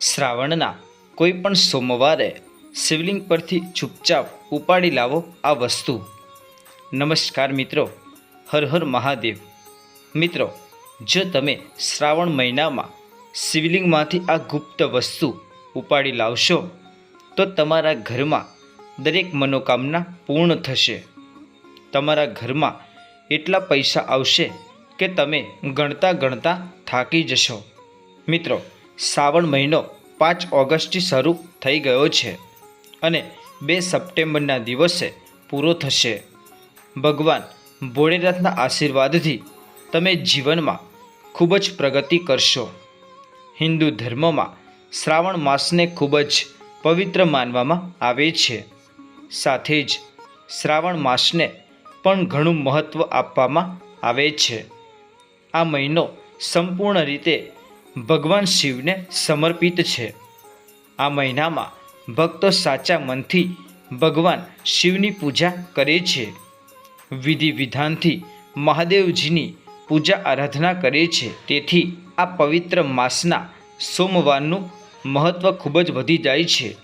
શ્રાવણના કોઈ પણ સોમવારે શિવલિંગ પરથી ચૂપચાપ ઉપાડી લાવો આ વસ્તુ. નમસ્કાર મિત્રો, હર હર મહાદેવ. મિત્રો, જો તમે શ્રાવણ મહિનામાં શિવલિંગમાંથી આ ગુપ્ત વસ્તુ ઉપાડી લાવશો, તો તમારા ઘરમાં દરેક મનોકામના પૂર્ણ થશે. તમારા ઘરમાં એટલા પૈસા આવશે કે તમે ગણતા ગણતા થાકી જશો. મિત્રો શ્રાવણ મહિનો પાંચ ઓગસ્ટથી શરૂ થઈ ગયો છે અને બે સપ્ટેમ્બરના દિવસે પૂરો થશે. ભગવાન ભોળેનાથના આશીર્વાદથી તમે જીવનમાં ખૂબ જ પ્રગતિ કરશો. હિન્દુ ધર્મમાં શ્રાવણ માસને ખૂબ જ પવિત્ર માનવામાં આવે છે. સાથે જ શ્રાવણ માસને પણ ઘણું મહત્ત્વ આપવામાં આવે છે. આ મહિનો સંપૂર્ણ રીતે ભગવાન શિવને સમર્પિત છે. આ મહિનામાં ભક્તો સાચા મનથી ભગવાન શિવની પૂજા કરે છે. વિધિ વિધાનથી મહાદેવજીની પૂજા આરાધના કરે છે. તેથી આ પવિત્ર માસના સોમવારનું મહત્ત્વ ખૂબ જ વધી જાય છે.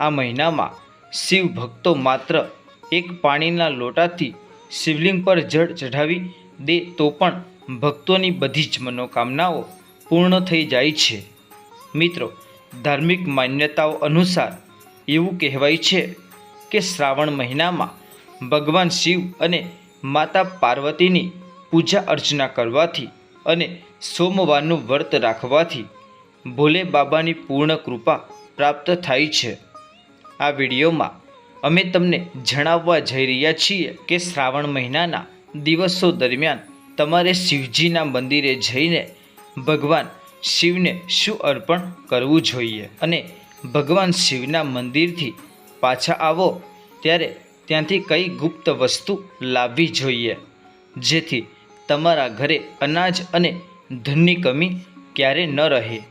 આ મહિનામાં શિવ ભક્તો માત્ર એક પાણીના લોટાથી શિવલિંગ પર જળ ચઢાવી દે તો પણ ભક્તોની બધી જ મનોકામનાઓ પૂર્ણ થઈ જાય છે. મિત્રો, ધાર્મિક માન્યતાઓ અનુસાર એવું કહેવાય છે કે શ્રાવણ મહિનામાં ભગવાન શિવ અને માતા પાર્વતીની પૂજા અર્ચના કરવાથી અને સોમવારનું વ્રત રાખવાથી ભોલે બાબાની પૂર્ણ કૃપા પ્રાપ્ત થાય છે. આ વિડીયોમાં અમે તમને જણાવવા જઈ રહ્યા છીએ કે શ્રાવણ મહિનાના દિવસો દરમિયાન તમારે શિવજીના મંદિરે જઈને ભગવાન શિવને શું અર્પણ કરવું જોઈએ? અને ભગવાન શિવના મંદિરથી પાછા આવો, ત્યારે ત્યાંથી કઈ ગુપ્ત વસ્તુ લાવવી જોઈએ? જેથી તમારા ઘરે અનાજ અને ધનની કમી ક્યારે ન રહે.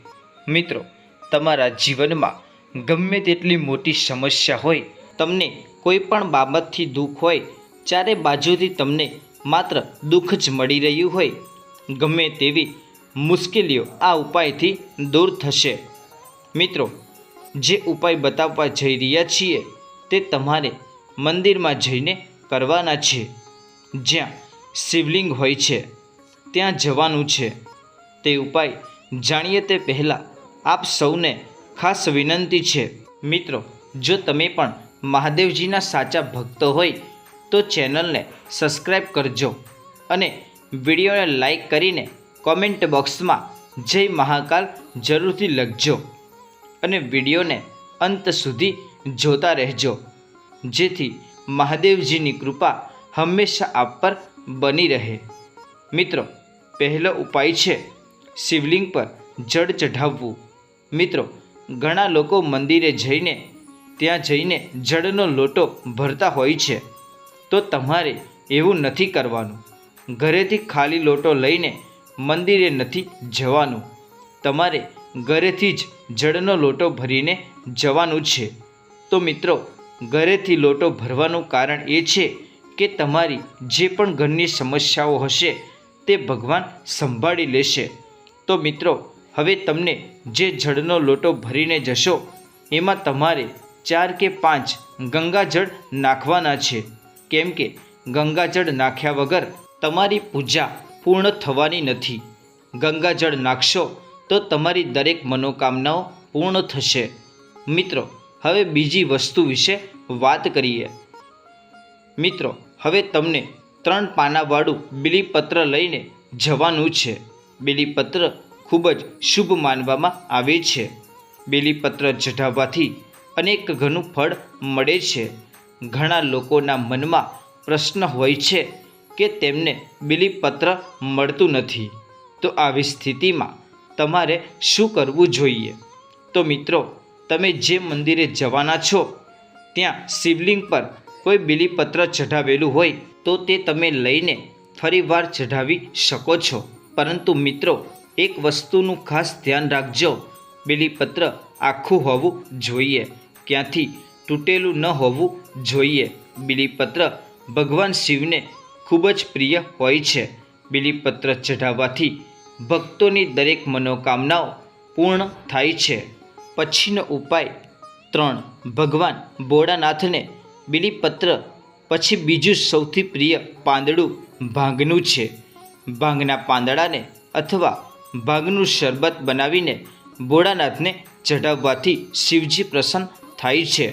મિત્રો, તમારા જીવનમાં ગમે તેટલી મોટી સમસ્યા હોય, તમને કોઈ પણ બાબતથી દુઃખ હોય, ચારે બાજુથી તમને માત્ર દુઃખ જ મળી રહ્યું હોય. ગમે તેવી મુશ્કેલીઓ આ ઉપાયથી દૂર થશે. મિત્રો, જે ઉપાય બતાવવા જઈ રહ્યા છીએ તે તમારે મંદિરમાં જઈને કરવાના છે. જ્યાં શિવલિંગ હોય છે, ત્યાં જવાનું છે. તે ઉપાય જાણીએ તે પહેલાં આપ સૌને ખાસ વિનંતી છે. મિત્રો, જો તમે પણ મહાદેવજીના સાચા ભક્ત હોય, તો ચેનલને સબસ્ક્રાઈબ કરજો અને વિડીયોને લાઈક કરીને કોમેન્ટ બોક્સમાં જય મહાકાલ જરૂરથી લખજો અને વિડીયોને અંત સુધી જોતા રહેજો. જેથી મહાદેવજીની કૃપા હંમેશા આપ પર બની રહે. મિત્રો, પહેલો ઉપાય છે શિવલિંગ પર જળ ચઢાવવું. મિત્રો, ઘણા લોકો મંદિરે જઈને, ત્યાં જઈને જળનો લોટો ભરતા હોય છે. તો તમારે એવું નથી કરવાનું. ઘરેથી ખાલી લોટો લઈને મંદિરે નથી જવાનું. તમારે ઘરેથી જ જળનો લોટો ભરીને જવાનું છે. તો મિત્રો, ઘરેથી લોટો ભરવાનું કારણ એ છે કે તમારી જે પણ ઘરની સમસ્યાઓ હશે, તે ભગવાન સંભાળી લેશે. તો મિત્રો, હવે તમને જે જળનો લોટો ભરીને જશો, એમાં તમારે ચાર કે પાંચ ગંગાજળ નાખવાના છે. કેમ કે ગંગાજળ નાખ્યા વગર તમારી પૂજા પૂર્ણ થવાની નથી. ગંગાજળ નાખશો તો તમારી દરેક મનોકામનાઓ પૂર્ણ થશે. મિત્રો, હવે બીજી વસ્તુ વિશે વાત કરીએ. મિત્રો, હવે તમને ત્રણ પાનાવાળું બિલીપત્ર લઈને જવાનું છે. બિલીપત્ર ખૂબ જ શુભ માનવામાં આવે છે. બિલીપત્ર ચઢાવવાથી અનેક ઘણું ફળ મળે છે. ઘણા લોકોના મનમાં પ્રશ્ન હોય છે કે તેમને બિલીપત્ર મળતું નથી. તો આવી સ્થિતિમાં તમારે શું કરવું જોઈએ? તો મિત્રો, તમે જે મંદિરે જવાના છો, ત્યાં શિવલિંગ પર કોઈ બિલીપત્ર ચઢાવેલું હોય, તો તે તમે લઈને ફરીવાર ચઢાવી શકો છો. પરંતુ મિત્રો, એક વસ્તુનું ખાસ ધ્યાન રાખજો. બિલીપત્ર આખું હોવું જોઈએ. ક્યાંથી? તૂટેલું ન હોવું જોઈએ. બિલીપત્ર ભગવાન શિવને ખૂબ જ પ્રિય હોય છે. બિલીપત્ર ચઢાવવાથી ભક્તોની દરેક મનોકામનાઓ પૂર્ણ થાય છે. પછીનો ઉપાય ત્રણ. ભગવાન ભોળાનાથને બિલીપત્ર, પછી બીજું સૌથી પ્રિય પાંદડું ભાંગનું છે. ભાંગના પાંદડાને અથવા ભાંગનું શરબત બનાવીને ભોળાનાથને ચઢાવવાથી શિવજી પ્રસન્ન થાય છે.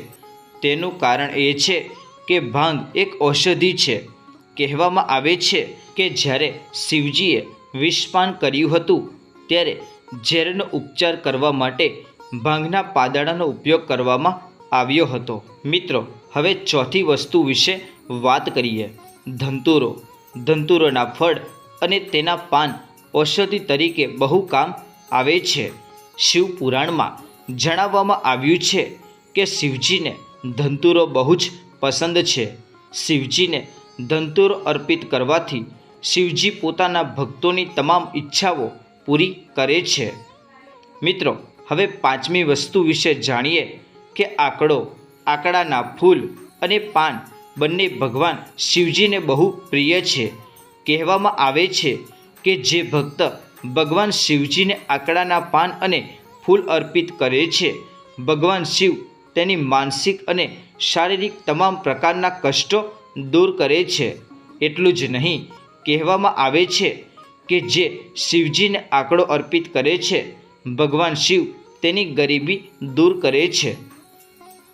તેનું કારણ એ છે કે ભાંગ એક ઔષધિ છે. કહેવામાં આવે છે કે જ્યારે શિવજીએ વિષપાન કર્યું હતું, ત્યારે ઝેરનો ઉપચાર કરવા માટે ભાંગના પાંદડાનો ઉપયોગ કરવામાં આવ્યો હતો. મિત્રો, હવે ચોથી વસ્તુ વિશે વાત કરીએ. ધંતુરો. ધંતુરોના ફળ અને તેના પાન ઔષધિ તરીકે બહુ કામ આવે છે. શિવ પુરાણમાં જણાવવામાં આવ્યું છે કે શિવજીને ધંતુરો બહુ જ પસંદ છે. શિવજીને ધંતુરો અર્પિત કરવાથી શિવજી પોતાના ભક્તોની તમામ ઈચ્છાઓ પૂરી કરે છે. મિત્રો, હવે પાંચમી વસ્તુ વિશે જાણીએ કે આંકડો, આંકડાના ફૂલ અને પાન બંને ભગવાન શિવજીને બહુ પ્રિય છે. કહેવામાં આવે છે કે જે ભક્ત ભગવાન શિવજીને આંકડાના પાન અને ફૂલ અર્પિત કરે છે, ભગવાન શિવ તેની માનસિક અને શારીરિક તમામ પ્રકારના કષ્ટો દૂર કરે છે. એટલું જ નહીં, કહેવામાં આવે છે કે જે શિવજીને આંકડો અર્પિત કરે છે, ભગવાન શિવ તેની ગરીબી દૂર કરે છે.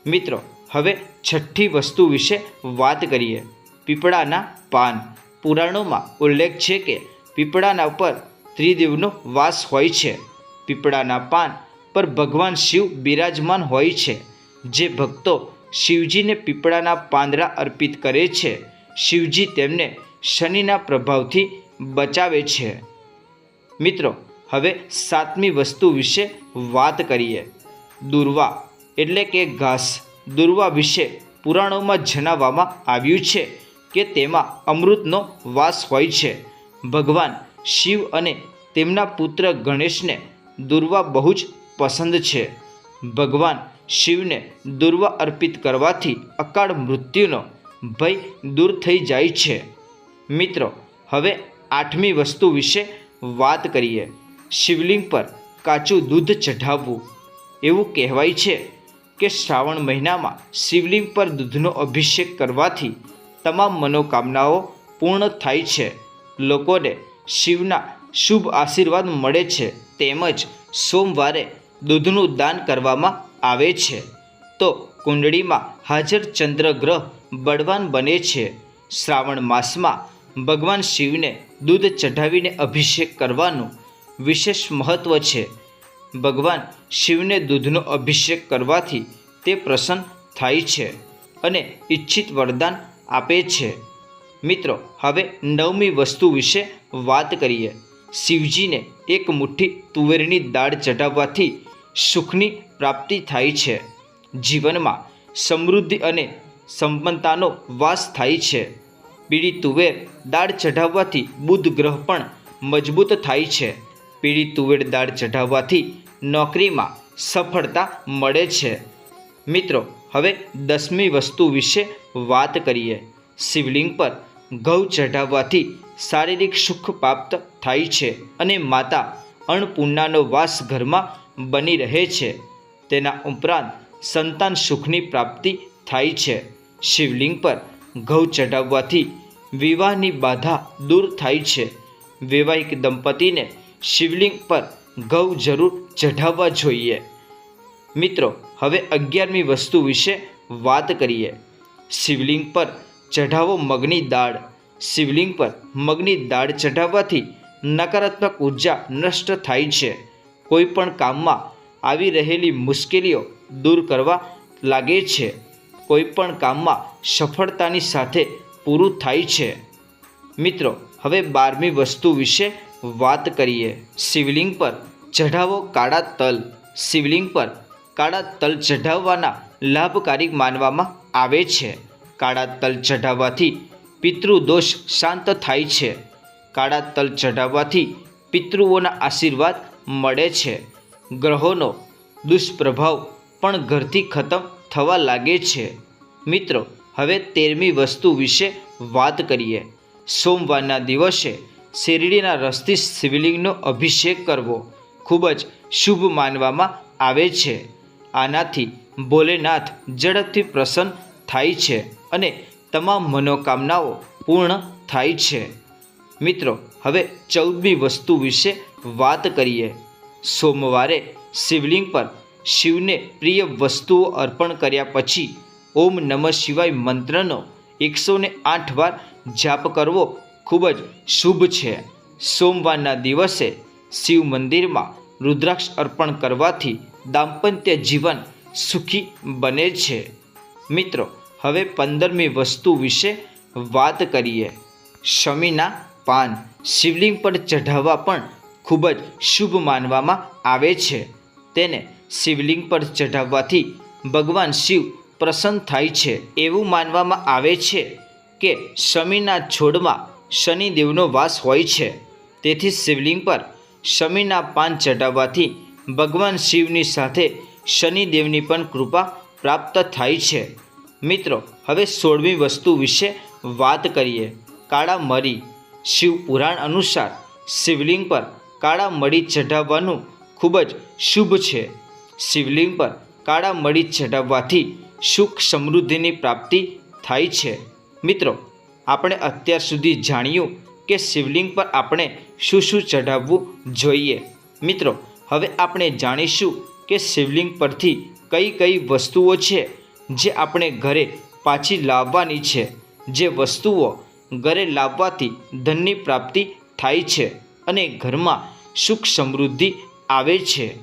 મિત્રો, હવે છઠ્ઠી વસ્તુ વિશે વાત કરીએ. પીપળાના પાન. પુરાણોમાં ઉલ્લેખ છે કે પીપળાના ઉપર ત્રિદેવનો વાસ હોય છે. પીપળાના પાન પર ભગવાન શિવ બિરાજમાન હોય છે. જે ભક્તો શિવજીને પીપળાના પાંદડા અર્પિત કરે છે. શિવજી તેમને શનિના પ્રભાવથી બચાવે છે. મિત્રો, હવે સાતમી વસ્તુ વિશે વાત કરીએ. દુર્વા એટલે કે ઘાસ. દુર્વા વિશે પુરાણોમાં જણાવવામાં આવ્યું છે કે તેમાં અમૃતનો વાસ હોય છે. ભગવાન શિવ અને તેમના પુત્ર ગણેશને દુર્વા બહુ જ પસંદ છે. ભગવાન શિવને દુર્વા અર્પિત કરવાથી અકાળ મૃત્યુનો ભય દૂર થઈ જાય છે. મિત્રો, હવે આઠમી વસ્તુ વિશે વાત કરીએ. શિવલિંગ પર કાચું દૂધ ચઢાવવું. એવું કહેવાય છે કે શ્રાવણ મહિનામાં શિવલિંગ પર દૂધનો અભિષેક કરવાથી તમામ મનોકામનાઓ પૂર્ણ થાય છે. લોકોને શિવના શુભ આશીર્વાદ મળે છે. તેમજ સોમવારે દૂધનું દાન કરવામાં આવે છે. તો કુંડળીમાં હાજર ચંદ્રગ્રહ બળવાન બને છે. શ્રાવણ માસમાં ભગવાન શિવને દૂધ ચઢાવીને અભિષેક કરવાનું વિશેષ મહત્ત્વ છે. ભગવાન શિવને દૂધનો અભિષેક કરવાથી તે પ્રસન્ન થાય છે અને ઈચ્છિત વરદાન આપે છે. મિત્રો, હવે નવમી વસ્તુ વિશે વાત કરીએ. શિવજીને એક મુઠ્ઠી તુવેરની દાળ ચઢાવવાથી સુખની પ્રાપ્તિ થાય છે. જીવનમાં સમૃદ્ધિ અને સંપન્નતાનો વાસ થાય છે. પીળી તુવેર દાળ ચઢાવવાથી બુધ ગ્રહ પણ મજબૂત થાય છે. પીળી તુવેર દાળ ચઢાવવાથી નોકરીમાં સફળતા મળે છે. મિત્રો, હવે દસમી વસ્તુ વિશે વાત કરીએ. શિવલિંગ પર ઘઉં ચઢાવવાથી શારીરિક સુખ પ્રાપ્ત થાય છે અને માતા અન્નપૂર્ણાનો વાસ ઘરમાં બની રહે છે. તેના ઉપરાંત સંતાન સુખની પ્રાપ્તિ થાય છે. શિવલિંગ પર ઘઉં ચઢાવવાથી વિવાહની બાધા દૂર થાય છે. વૈવાહિક દંપતીને શિવલિંગ પર ઘઉં જરૂર ચઢાવવા જોઈએ. મિત્રો, હવે અગિયારમી વસ્તુ વિશે વાત કરીએ. શિવલિંગ પર ચઢાવો મગની દાળ. શિવલિંગ પર મગની દાળ ચઢાવવાથી નકારાત્મક ઊર્જા નષ્ટ થાય છે. કોઈ પણ કામમાં આવી રહેલી મુશ્કેલીઓ દૂર કરવા લાગે છે. કોઈપણ કામમાં સફળતાની સાથે પૂરું થાય છે. મિત્રો, હવે બારમી વસ્તુ વિશે વાત કરીએ. શિવલિંગ પર ચઢાવો કાળા તલ. શિવલિંગ પર કાળા તલ ચઢાવવાના લાભકારી માનવામાં આવે છે. કાળા તલ ચઢાવવાથી પિતૃદોષ શાંત થાય છે. કાળા તલ ચઢાવવાથી પિતૃઓના આશીર્વાદ મળે છે. ગ્રહોનો દુષ્પ્રભાવ પણ ઘરથી ખતમ થવા લાગે છે. મિત્રો, હવે તેરમી વસ્તુ વિશે વાત કરીએ. સોમવારના દિવસે શેરડીના રસથી શિવલિંગનો અભિષેક કરવો ખૂબ જ શુભ માનવામાં આવે છે. આનાથી ભોલેનાથ ઝડપથી પ્રસન્ન થાય છે અને તમામ મનોકામનાઓ પૂર્ણ થાય છે. મિત્રો, હવે ચૌદમી વસ્તુ વિશે વાત કરીએ. સોમવારે શિવલિંગ પર શિવને પ્રિય વસ્તુઓ અર્પણ કર્યા પછી ઓમ નમઃ શિવાય મંત્રનો એકસો ને આઠ વાર જાપ કરવો ખૂબ જ શુભ છે. સોમવારના દિવસે શિવ મંદિરમાં રુદ્રાક્ષ અર્પણ કરવાથી દાંપત્ય જીવન સુખી બને છે. મિત્રો, હવે પંદરમી વસ્તુ વિશે વાત કરીએ. શમીના પાન શિવલિંગ પર ચઢાવવા પણ ખૂબ જ શુભ માનવામાં આવે છે. તેને શિવલિંગ પર ચઢાવવાથી ભગવાન શિવ પ્રસન્ન થાય છે. એવું માનવામાં આવે છે કે શમીના છોડમાં શનિદેવનો વાસ હોય છે. તેથી શિવલિંગ પર શમીના પાન ચઢાવવાથી ભગવાન શિવની સાથે શનિદેવની પણ કૃપા પ્રાપ્ત થાય છે. મિત્રો, હવે સોળમી વસ્તુ વિશે વાત કરીએ. કાળા મરી શિવ પુરાણ અનુસાર શિવલિંગ પર કાળા મળી ચઢાવવાનું ખૂબ જ શુભ છે. શિવલિંગ પર કાળા મળી ચઢાવવાથી સુખ સમૃદ્ધિની પ્રાપ્તિ થાય છે. મિત્રો, આપણે અત્યાર સુધી જાણ્યું કે શિવલિંગ પર આપણે શું શું ચઢાવવું જોઈએ. મિત્રો, હવે આપણે જાણીશું કે શિવલિંગ પરથી કઈ કઈ વસ્તુઓ છે જે આપણે ઘરે પાછી લાવવાની છે. જે વસ્તુઓ ઘરે લાવવાથી ધનની પ્રાપ્તિ થાય છે અને ઘરમાં સુખ સમૃદ્ધિ આવે છે.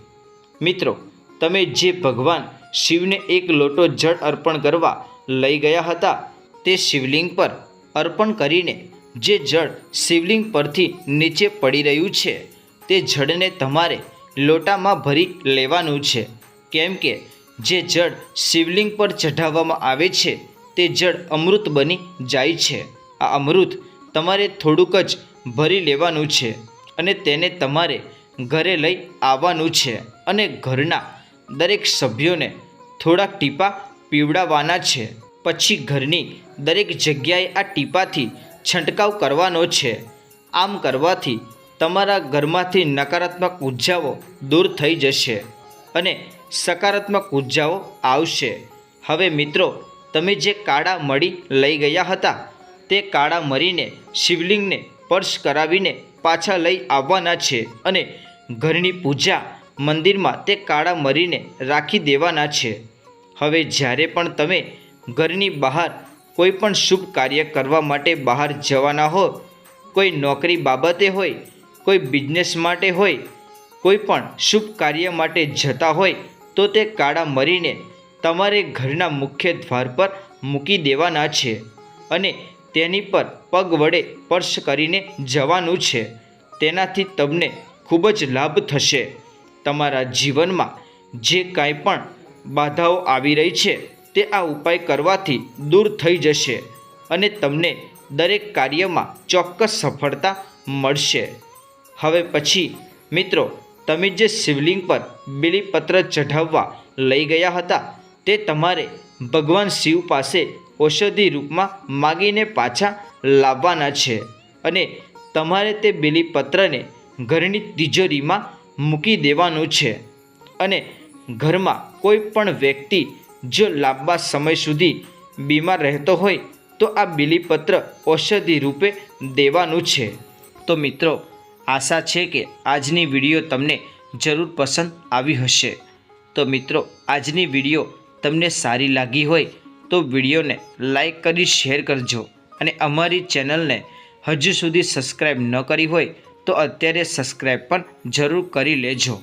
મિત્રો, તમે જે ભગવાન શિવને એક લોટો જળ અર્પણ કરવા લઈ ગયા હતા, તે શિવલિંગ પર અર્પણ કરીને જે જળ શિવલિંગ પરથી નીચે પડી રહ્યું છે, તે જળને તમારે લોટામાં ભરી લેવાનું છે. કેમ કે જે જળ શિવલિંગ પર ચઢાવવામાં આવે છે, તે જળ અમૃત બની જાય છે. આ અમૃત તમારે થોડુંક જ ભરી લેવાનું છે. અને તેને તમારે ઘરે લઈ આવવાનું છે અને ઘરના દરેક સભ્યોને થોડાક ટીપા પીવડાવવાના છે. પછી ઘરની દરેક જગ્યાએ આ ટીપાથી છંટકાવ કરવાનો છે. આમ કરવાથી તમારા ઘરમાંથી નકારાત્મક ઉર્જાઓ દૂર થઈ જશે અને સકારાત્મક ઉર્જાઓ આવશે. હવે મિત્રો, તમે જે કાળા મળી લઈ ગયા હતા, તે કાળા મરીને શિવલિંગને સ્પર્શ કરાવીને પાછા લઈ આવવાના છે અને ઘરની પૂજા મંદિરમાં તે કાળા મરીને રાખી દેવાના છે. હવે જ્યારે પણ તમે ઘરની બહાર કોઈ પણ શુભ કાર્ય કરવા માટે બહાર જવાના હો, કોઈ નોકરી બાબતે હોય, કોઈ બિઝનેસ માટે હોય, કોઈ પણ શુભ કાર્ય માટે જતા હોય, તો તે કાળા મરીને તમારે ઘરના મુખ્ય દ્વાર પર મૂકી દેવાના છે અને તેની પર પગ વડે સ્પર્શ કરીને જવાનું છે. તેનાથી તમને ખૂબ જ લાભ થશે. તમારા જીવનમાં જે કાંઈ પણ બાધાઓ આવી રહી છે, તે આ ઉપાય કરવાથી દૂર થઈ જશે અને તમને દરેક કાર્યમાં ચોક્કસ સફળતા મળશે. હવે પછી, મિત્રો, તમે જે શિવલિંગ પર બીલીપત્ર ચઢાવવા લઈ ગયા હતા, તે તમારે ભગવાન શિવ પાસે ઔષધિ રૂપમાં માગીને પાછા લાવવાના છે અને તમારે તે બીલીપત્રને ઘરની તિજોરીમાં મૂકી દેવાનું છે. અને ઘરમાં કોઈ પણ વ્યક્તિ જો લાંબા સમય સુધી બીમાર રહેતો હોય, તો આ બીલીપત્ર ઔષધિ રૂપે દેવાનું છે. તો મિત્રો, આશા છે કે આજની વીડિયો તમને જરૂર પસંદ આવી હશે. તો મિત્રો, આજની વીડિયો તમને સારી લાગી હોય તો વિડીયોને લાઇક કરી, શેર કરજો અને અમારી ચેનલને હજુ સુધી સબસ્ક્રાઈબ ન કરી હોય તો અત્યારે સબસ્ક્રાઈબ પણ જરૂર કરી લેજો.